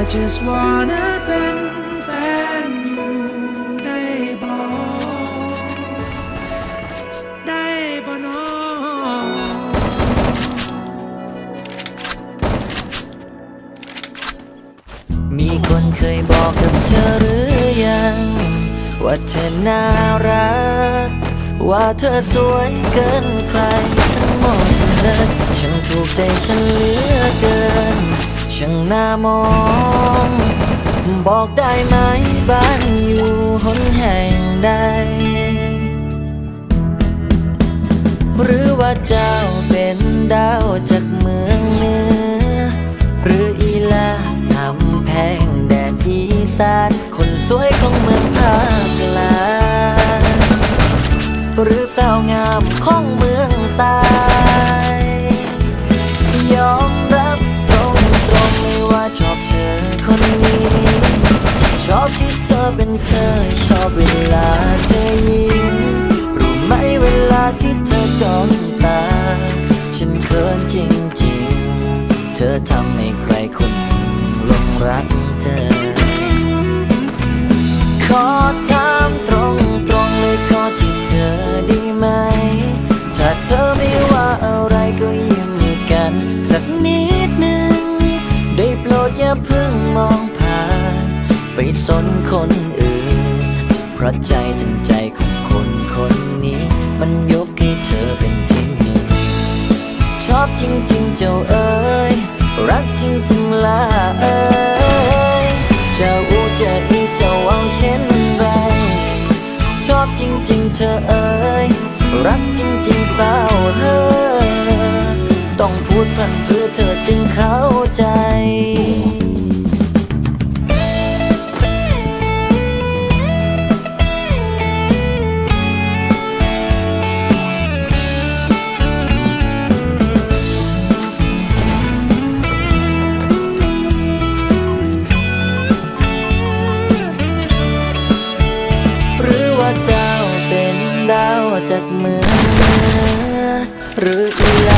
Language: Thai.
I just wanna เป็นแฟนอยู่ได้บอกได้บ่น้องมีคนเคยบอกกับเธอหรือยัง ว่าเธอน่ารัก ว่าเธอสวยเกินใครทั้งหมดเลยฉันถูกใจฉันเหลือเกิน ช่างน่ามอง บอกได้ไหมบ้านอยู่หนแห่งใด หรือว่าเจ้าเป็นดาวจากเมืองเหนือ หรืออีลาทำแพงแดดอีสานคนสวยของเมืองภาคกลางหรือสาวงามของเมืองตา ชอบที่เธอเป็นเธอ ชอบเวลาเธอยิ้มรู้ไหมเวลาที่เธอจ้องตา ฉันเขินจริงๆ เธอทำให้ใครคนหนึ่งหลงรักเธอ ไปสนคนอื่น เพราะใจถึงใจของคนคนนี้ มันยกให้เธอเป็นที่หนึ่งชอบจริงๆเจ้าเอ๋ยรักจริงๆล่ะเอ๋ยเจ้าอูเจะอีเจ้าเอาเช่นไร ชอบจริงๆเธอเอ๋ยรักจริงๆสาวเฮ้อต้องพูดพรั่นเพื่อเธอจึง จากเมืองเหนือหรืออีลา